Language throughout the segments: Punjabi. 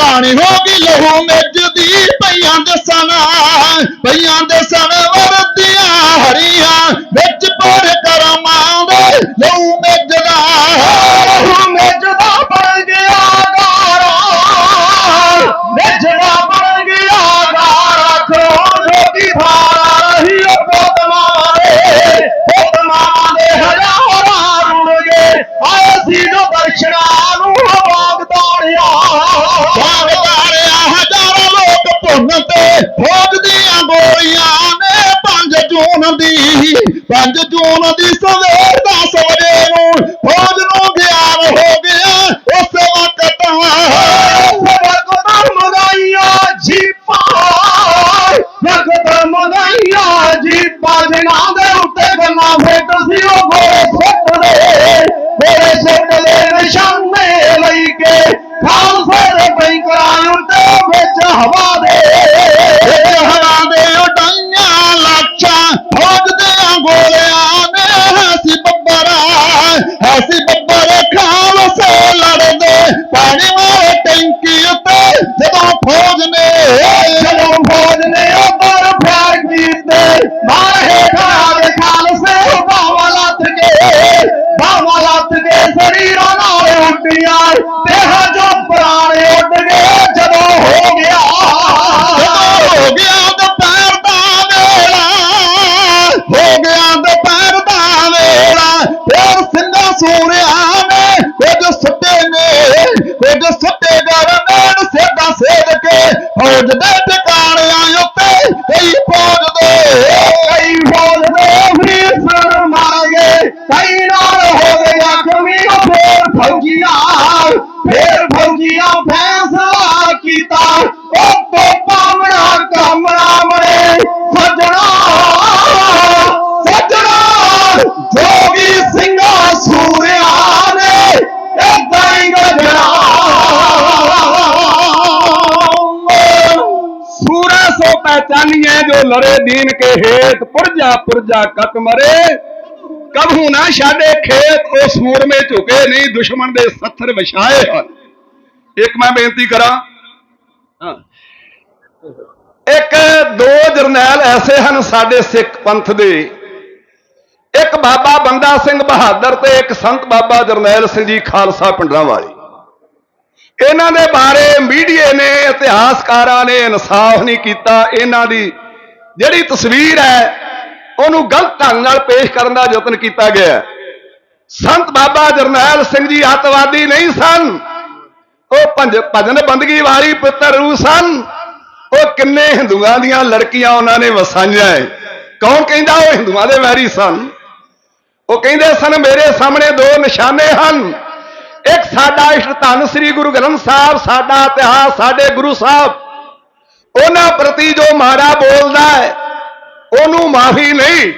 ਰਾਣੀ ਹੋ ਗਈ ਲਹੂ ਮਿੱਜਦੀ ਪਈਆਂ ਦੇ ਸਨ ਪਈਆਂ ਦੇ ਸਨ ਭੁੰਨ ਤੇ ਗੋਲੀਆਂ ਨੇ 5 ਜੂਨ ਦੀ 5 ਜੂਨ ਦੀ ਸਵੇਰ ਦਾ ਸਵੇਰੇ ਨੂੰ ਫੌਜ ਨੂੰ ਗਿਆਨ ਹੋ ਗਿਆ। ਉਸ ਵਕਤ ਉਸ ਵਕਤ ਮਗਾਈਆਂ ਜੀਪਾਂ ਵਕਤ ਮਗਾਈਆਂ ਜੀਪਾਂ, ਜਿਨ੍ਹਾਂ ਦੇ ਉੱਤੇ ਗੱਲਾਂ ਫੇਟ ਸੀ, ਉਹ ਘੋੜੇ ਲੜੇ ਦੀਨ ਕੇ ਹੇਤ, ਪੁਰਜਾ ਪੁਰਜਾ ਕਤ ਮਰੇ। ਕਬਹੂ ਨਾ ਛਾੜੇ ਖੇਤ ਉਸ ਮੂਰਮੇ ਝੁਕੇ ਨਹੀਂ, ਦੁਸ਼ਮਣ ਦੇ ਸੱਥਰ ਵਿਛਾਏ ਹਨ। ਇੱਕ ਮੈਂ ਬੇਨਤੀ ਕਰਾਂ, ਹਾਂ। ਇੱਕ, ਦੋ ਜਰਨੈਲ ਐਸੇ ਹਨ ਸਾਡੇ ਸਿੱਖ ਪੰਥ ਦੇ। ਇੱਕ ਬਾਬਾ ਬੰਦਾ ਸਿੰਘ ਬਹਾਦਰ ਤੇ ਇੱਕ ਸੰਤ ਬਾਬਾ ਜਰਨੈਲ ਸਿੰਘ ਜੀ ਖਾਲਸਾ ਪਿੰਡਾਂ ਵਾਲੇ। ਇਹਨਾਂ ਦੇ ਬਾਰੇ ਮੀਡੀਏ ਨੇ, ਇਤਿਹਾਸਕਾਰਾਂ ਨੇ ਇਨਸਾਫ ਨਹੀਂ ਕੀਤਾ। ਇਹਨਾਂ ਦੀ ਜਿਹੜੀ ਤਸਵੀਰ ਹੈ, ਉਹਨੂੰ ਗਲਤ ਢੰਗ ਨਾਲ ਪੇਸ਼ ਕਰਨ ਦਾ ਯਤਨ ਕੀਤਾ ਗਿਆ ਸੰਤ ਬਾਬਾ ਜਰਨੈਲ ਸਿੰਘ ਜੀ ਅੱਤਵਾਦੀ ਨਹੀਂ ਸਨ। ਉਹ ਭੰਜ, ਭਜਨ ਬੰਦਗੀ ਵਾਲੀ ਪੁੱਤਰ ਰੂ ਸਨ। ਉਹ ਕਿੰਨੇ ਹਿੰਦੂਆਂ ਦੀਆਂ ਲੜਕੀਆਂ ਉਹਨਾਂ ਨੇ ਵਸਾਈਆਂ ਹੈ। ਕੌਣ ਕਹਿੰਦਾ ਉਹ ਹਿੰਦੂਆਂ ਦੇ ਵੈਰੀ ਸਨ? ਉਹ ਕਹਿੰਦੇ ਸਨ, ਮੇਰੇ ਸਾਹਮਣੇ ਦੋ ਨਿਸ਼ਾਨੇ ਹਨ। ਇੱਕ ਸਾਡਾ ਇਸ਼ਟ ਧੰਨ ਸ੍ਰੀ ਗੁਰੂ ਗ੍ਰੰਥ ਸਾਹਿਬ, ਸਾਡਾ ਇਤਿਹਾਸ, ਸਾਡੇ ਗੁਰੂ ਸਾਹਿਬ। ਉਹਨਾਂ ਪ੍ਰਤੀ ਜੋ ਮਾੜਾ ਬੋਲਦਾ ਹੈ ਉਹਨੂੰ ਮਾਫੀ ਨਹੀਂ।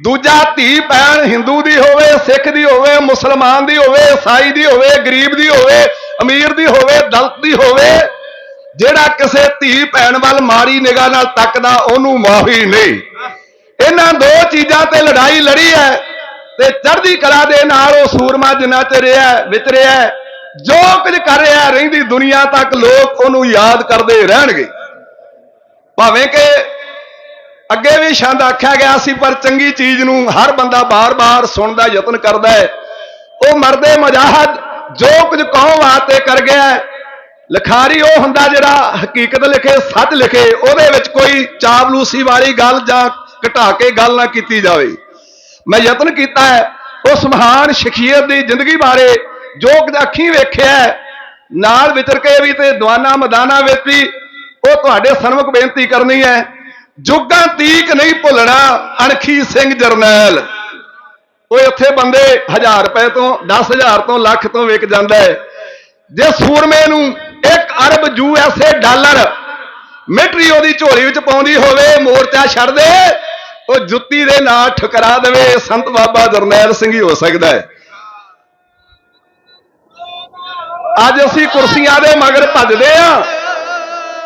ਦੂਜਾ ਧੀ ਭੈਣ ਹਿੰਦੂ ਦੀ ਹੋਵੇ ਸਿੱਖ ਦੀ ਹੋਵੇ ਮੁਸਲਮਾਨ ਦੀ ਹੋਵੇ ਈਸਾਈ ਦੀ ਹੋਵੇ ਗਰੀਬ ਦੀ ਹੋਵੇ ਅਮੀਰ ਦੀ ਹੋਵੇ ਦਲਤ ਦੀ ਹੋਵੇ ਜਿਹੜਾ ਕਿਸੇ ਧੀ ਭੈਣ ਵੱਲ ਮਾੜੀ ਨਿਗਾਹ ਨਾਲ ਤੱਕਦਾ ਉਹਨੂੰ ਮਾਫੀ ਨਹੀਂ। ਇਹਨਾਂ ਦੋ ਚੀਜ਼ਾਂ ਤੇ ਲੜਾਈ ਲੜੀ ਹੈ ਤੇ ਚੜ੍ਹਦੀ ਕਲਾ ਦੇ ਨਾਲ ਉਹ ਸੂਰਮਾ ਜਿੰਨਾ ਚ ਰਿਹਾ ਵਿਚਰਿਆ ਹੈ, ਜੋ ਕੁਝ ਕਰ ਰਿਹਾ ਰਹਿੰਦੀ ਦੁਨੀਆ ਤੱਕ ਲੋਕ ਉਹਨੂੰ ਯਾਦ ਕਰਦੇ ਰਹਿਣਗੇ। ਭਾਵੇਂ ਕਿ ਅੱਗੇ ਵੀ ਛੰਦ ਆਖਿਆ ਗਿਆ ਸੀ ਪਰ ਚੰਗੀ ਚੀਜ਼ ਨੂੰ ਹਰ ਬੰਦਾ ਬਾਰ-ਬਾਰ ਸੁਣਨ ਦਾ ਯਤਨ ਕਰਦਾ ਹੈ। ਉਹ ਮਰਦੇ ਮਜਾਹਦ ਜੋ ਕੁਝ ਕੌਮ ਵਾਸਤੇ ਕਰ ਗਿਆ ਹੈ, ਲਿਖਾਰੀ ਉਹ ਹੁੰਦਾ ਜਿਹੜਾ ਹਕੀਕਤ ਲਿਖੇ ਸੱਚ ਲਿਖੇ ਉਹਦੇ ਵਿੱਚ ਕੋਈ ਚਾਵਲੂਸੀ ਵਾਲੀ ਗੱਲ ਜਾਂ ਘਟਾ ਕੇ ਗੱਲ ਨਾ ਕੀਤੀ ਜਾਵੇ। ਮੈਂ ਯਤਨ ਕੀਤਾ ਹੈ ਉਸ ਮਹਾਨ ਸ਼ਖਸੀਅਤ ਦੀ ਜ਼ਿੰਦਗੀ ਬਾਰੇ ਜੋ ਕੁਝ ਅੱਖੀਂ ਵੇਖਿਆ ਨਾਲ ਵਿਚਰ ਕੇ ਵੀ ਤੇ ਦੀਵਾਨਾ ਮੈਦਾਨਾਂ ਵਿੱਚ ਵੀ ਉਹ ਤੁਹਾਡੇ ਸਨਮੁਖ ਬੇਨਤੀ ਕਰਨੀ ਹੈ। ਜੁਗਾਂ ਤੀਕ ਨਹੀਂ ਭੁੱਲਣਾ, ਅਣਖੀ ਸਿੰਘ ਜਰਨੈਲ। ਉਹ ਉੱਥੇ ਬੰਦੇ 1000 ਰੁਪਏ ਤੋਂ 10000 ਤੋਂ, ਲੱਖ ਤੋਂ ਵਿਕ ਜਾਂਦਾ ਹੈ। ਜੇ ਸੂਰਮੇ ਨੂੰ 1 ਅਰਬ ਯੂਐਸਏ ਡਾਲਰ ਮਿਟਰੀ ਉਹਦੀ ਝੋਲੀ ਵਿੱਚ ਪਾਉਂਦੀ ਹੋਵੇ, ਮੋਰਚਾ ਛੱਡ ਦੇ, ਉਹ ਜੁੱਤੀ ਦੇ ਨਾਲ ਠੁਕਰਾ ਦੇਵੇ, ਸੰਤ ਬਾਬਾ ਜਰਨੈਲ ਸਿੰਘ ਹੀ ਹੋ ਸਕਦਾ ਹੈ। ਅੱਜ ਅਸੀਂ ਕੁਰਸੀਆਂ ਦੇ ਮਗਰ ਭੱਜਦੇ ਆ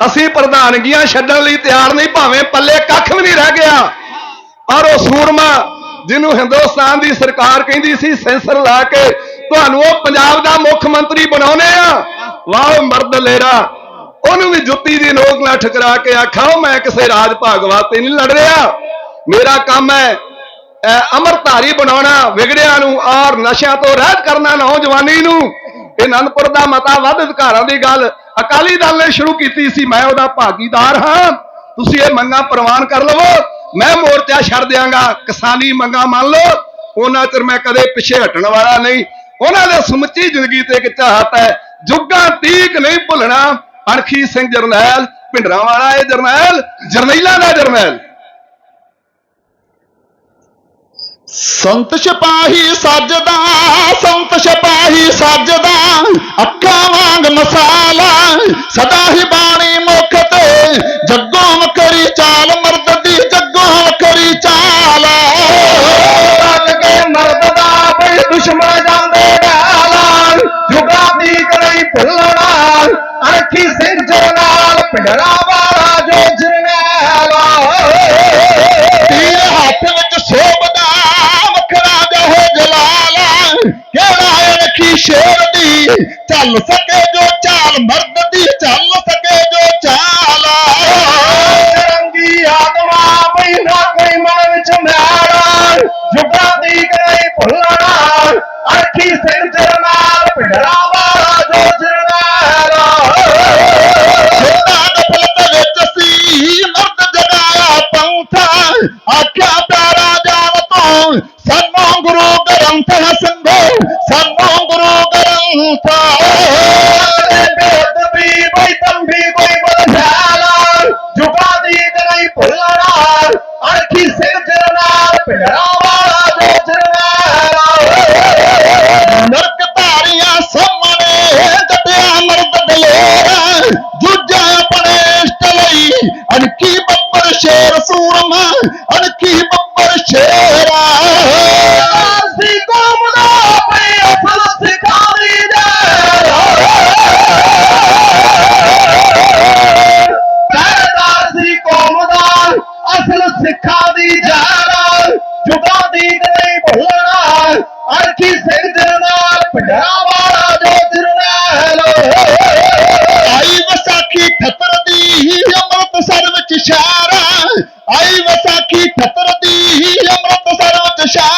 ਅਸੀਂ ਪ੍ਰਧਾਨਗੀਆਂ ਛੱਡਣ ਲਈ ਤਿਆਰ ਨਹੀਂ, ਭਾਵੇਂ ਪੱਲੇ ਕੱਖ ਵੀ ਨਹੀਂ ਰਹਿ ਗਿਆ। ਔਰ ਉਹ ਸੂਰਮਾ, ਜਿਹਨੂੰ ਹਿੰਦੁਸਤਾਨ ਦੀ ਸਰਕਾਰ ਕਹਿੰਦੀ ਸੀ, ਸੈਂਸਰ ਲਾ ਕੇ ਤੁਹਾਨੂੰ ਉਹ ਪੰਜਾਬ ਦਾ ਮੁੱਖ ਮੰਤਰੀ ਬਣਾਉਨੇ ਆ। ਵਾਹ ਮਰਦ ਲੇਰਾ ਉਹਨੂੰ ਵੀ ਜੁੱਤੀ ਦੀ ਨੋਕ ਨਾਲ ਠਕਰਾ ਕੇ ਆਖਾਓ ਮੈਂ ਕਿਸੇ ਰਾਜ ਭਾਗ ਵਾਸਤੇ ਨਹੀਂ ਲੜ ਰਿਹਾ। ਮੇਰਾ ਕੰਮ ਹੈ ਅਮਰਧਾਰੀ ਬਣਾਉਣਾ, ਵਿਗੜਿਆਂ ਨੂੰ ਔਰ ਨਸ਼ਿਆਂ ਤੋਂ ਰਹਿਤ ਕਰਨਾ, ਨੌਜਵਾਨੀ ਨੂੰ। ਇਹ ਅਨੰਦਪੁਰ ਦਾ ਮਤਾ ਵੱਧ ਅਧਿਕਾਰਾਂ ਦੀ ਗੱਲ। ਅਕਾਲੀ ਦਲ ਨੇ ਸ਼ੁਰੂ ਕੀਤੀ ਸੀ, ਮੈਂ ਉਹਦਾ ਭਾਗੀਦਾਰ ਹਾਂ। ਤੁਸੀਂ ਇਹ ਮੰਗਾਂ ਪ੍ਰਵਾਨ ਕਰ ਲਵੋ। ਮੈਂ ਮੋਰਚਾ ਛੱਡ ਦਿਆਂਗਾ। ਕਿਸਾਨੀ ਮੰਗਾਂ ਮੰਨ ਲਓ। ਉਹਨਾਂ ਚਿਰ ਮੈਂ ਕਦੇ ਪਿੱਛੇ ਹਟਣ ਵਾਲਾ ਨਹੀਂ। ਉਹਨਾਂ ਦੇ ਸਮੁੱਚੀ ਜ਼ਿੰਦਗੀ ਤੇ ਇੱਕ ਹੱਥ ਹੈ, ਜੁਗਾਂ ਤੀਕ ਨਹੀਂ ਭੁੱਲਣਾ। ਅਣਖੀ ਸਿੰਘ ਜਰਨੈਲ ਭਿੰਡਰਾਂ ਵਾਲਾ ਇਹ ਜਰਨੈਲ, ਜਰਨੈਲਾਂ ਦਾ ਜਰਨੈਲ। ਸੰਤ ਸਿਪਾਹੀ ਸੱਜਦਾ, ਸੰਤ ਸਿਪਾਹੀ ਸੱਜਦਾ, ਅੱਖਾਂ ਵਾਂਗ ਮਸਾਲਾ, ਸਦਾ ਹੀ ਬਾਣੀ ਮੁਖ ਤੇ, ਜੱਗੋਂ ਕਰੀ ਚਾਲ ਮਰਦ ਦੀ, ਜੱਗੋਂ ਕਰੀ ਚਾਲ What's up? Shout!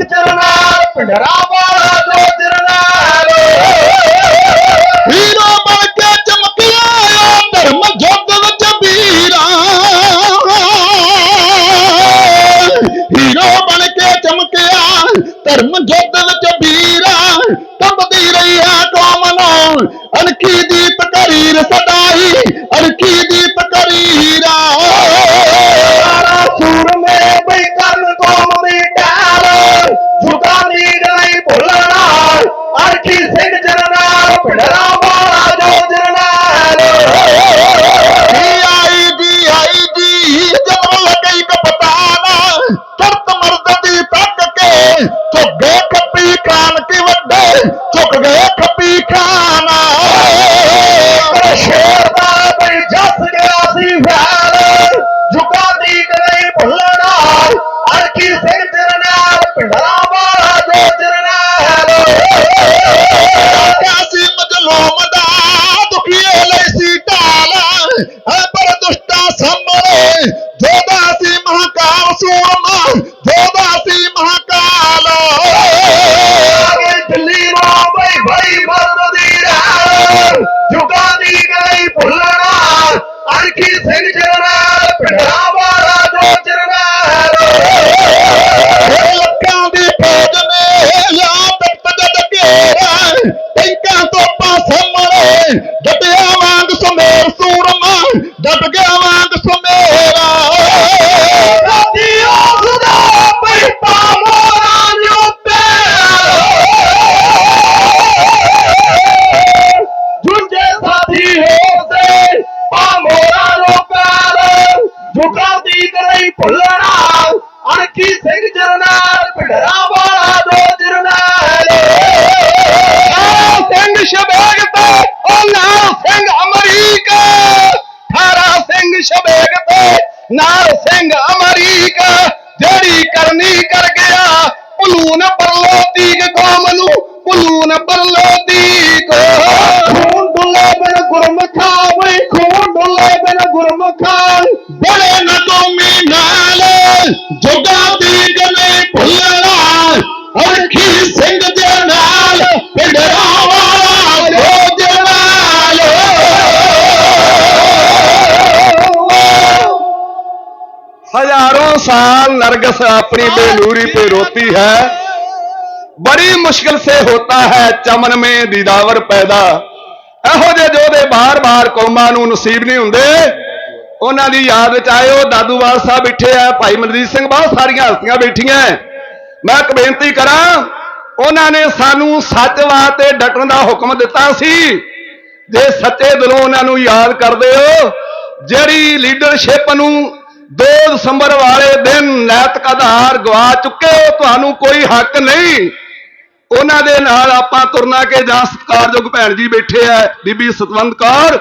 ਇੱਕ ਹੀਰੋ ਬਣ ਕੇ ਚਮਕਿਆ ਧਰਮ ਜੋਗ ਵਿੱਚ ਵੀਰਾ। ਹੀਰੋ ਬਣ ਕੇ ਚਮਕਿਆ, ਧਰਮ ਜੋਗ ਵਿੱਚ ਵੀਰਾ। ਤੰਬਦੀ ਰਹੀ ਹੈ ਕੌਮ ਅਣਖੀ ਦੀ ਸ਼ਬੇਗ ਤੇ ਨਾਲ ਸਿੰਘ ਅਮਰੀਕ ਜਿਹੜੀ ਕਰਨੀ ਕਰ ਗਿਆ ਭਲੂਨ ਪਰਲੋ ਦੀਗ ਕੌਮ ਨੂੰ ਭਲੂਨ ਪਰਲੋ ਦੀਗ ਖੂਨ ਡੁੱਲੇ ਬਿਨ ਗੁਰਮਖਾ ਵੇ ਖੂਨ ਡੁੱਲੇ ਬਿਨ ਗੁਰਮਖਾ। ਬੜੇ ਨਾ ਕੌਮੀ ਨਾਲ ਜੁਗਾ हजारों साल नरगस अपनी बेलूरी पे रोती है बड़ी मुश्किल से होता है चमन में दीदावर पैदा ਇਹੋ ਜਿਹੇ ਜੋਧੇ ਬਾਰ-ਬਾਰ ਕੌਮਾਂ ਨੂੰ ਨਸੀਬ ਨਹੀਂ ਹੁੰਦੇ ਉਹਨਾਂ ਦੀ ਯਾਦ ਵਿੱਚ ਆਇਓ ਦਾਦੂਵਾਲ ਸਾਹਿਬ ਬੈਠੇ ਆ ਭਾਈ ਮਨਜੀਤ ਸਿੰਘ ਬਹੁਤ ਸਾਰੀਆਂ ਹਸਤੀਆਂ ਬੈਠੀਆਂ ਮੈਂ ਇੱਕ ਬੇਨਤੀ ਕਰਾਂ ਉਹਨਾਂ ਨੇ ਸਾਨੂੰ ਸੱਚਵਾਦ ਤੇ ਡਟਣ ਦਾ ਹੁਕਮ ਦਿੱਤਾ ਸੀ ਜੇ ਸੱਚੇ ਦਿਲੋਂ ਉਹਨਾਂ ਨੂੰ ਯਾਦ ਕਰਦੇ ਹੋ ਜਿਹੜੀ ਲੀਡਰਸ਼ਿਪ ਨੂੰ 2 ਦਸੰਬਰ ਵਾਲੇ ਦਿਨ ਨੈਤਿਕ ਆਧਾਰ ਗਵਾ ਚੁੱਕੇ ਹੋ, ਤੁਹਾਨੂੰ ਕੋਈ ਹੱਕ ਨਹੀਂ। ਉਹਨਾਂ ਦੇ ਨਾਲ ਆਪਾਂ ਤੁਰਨਾ ਕੇ ਜਾਂ ਸਤਿਕਾਰਯੋਗ ਭੈਣ ਜੀ ਬੈਠੇ ਆ, ਬੀਬੀ ਸਤਵੰਤ ਕੌਰ।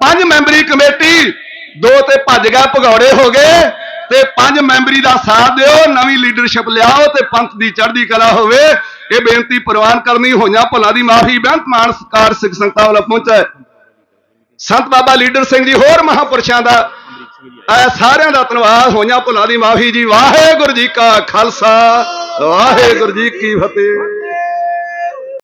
ਪੰਜ ਮੈਂਬਰੀ ਕਮੇਟੀ, ਦੋ ਤੇ ਭੱਜ ਗਿਆ, ਭਗੌੜੇ ਹੋ ਗਏ। ਤੇ ਪੰਜ ਮੈਂਬਰੀ ਦਾ ਸਾਥ ਦਿਓ, ਨਵੀਂ ਲੀਡਰਸ਼ਿਪ ਲਿਆਓ ਤੇ ਪੰਥ ਦੀ ਚੜ੍ਹਦੀ ਕਲਾ ਹੋਵੇ। ਇਹ ਬੇਨਤੀ ਪ੍ਰਵਾਨ ਕਰਨੀ ਹੋਈਆਂ, ਭੁੱਲਾਂ ਦੀ ਮਾਫੀ, ਬੇਅੰਤ ਮਾਨ ਸਤਿਕਾਰ, ਸਿੱਖ ਸੰਗਤਾਂ ਵੱਲੋਂ ਪਹੁੰਚਾ ਸੰਤ ਬਾਬਾ ਲੀਡਰ ਸਿੰਘ ਜੀ, ਹੋਰ ਮਹਾਪੁਰਸ਼ਾਂ ਦਾ ਐ ਸਾਰਿਆਂ ਦਾ ਧੰਨਵਾਦ। ਹੋਈਆਂ ਭੁੱਲਾਂ ਦੀ ਮਾਫੀ ਜੀ। ਵਾਹਿਗੁਰੂ ਜੀ ਕਾ ਖਾਲਸਾ। ਵਾਹਿਗੁਰੂ ਜੀ ਕੀ ਫਤਿਹ।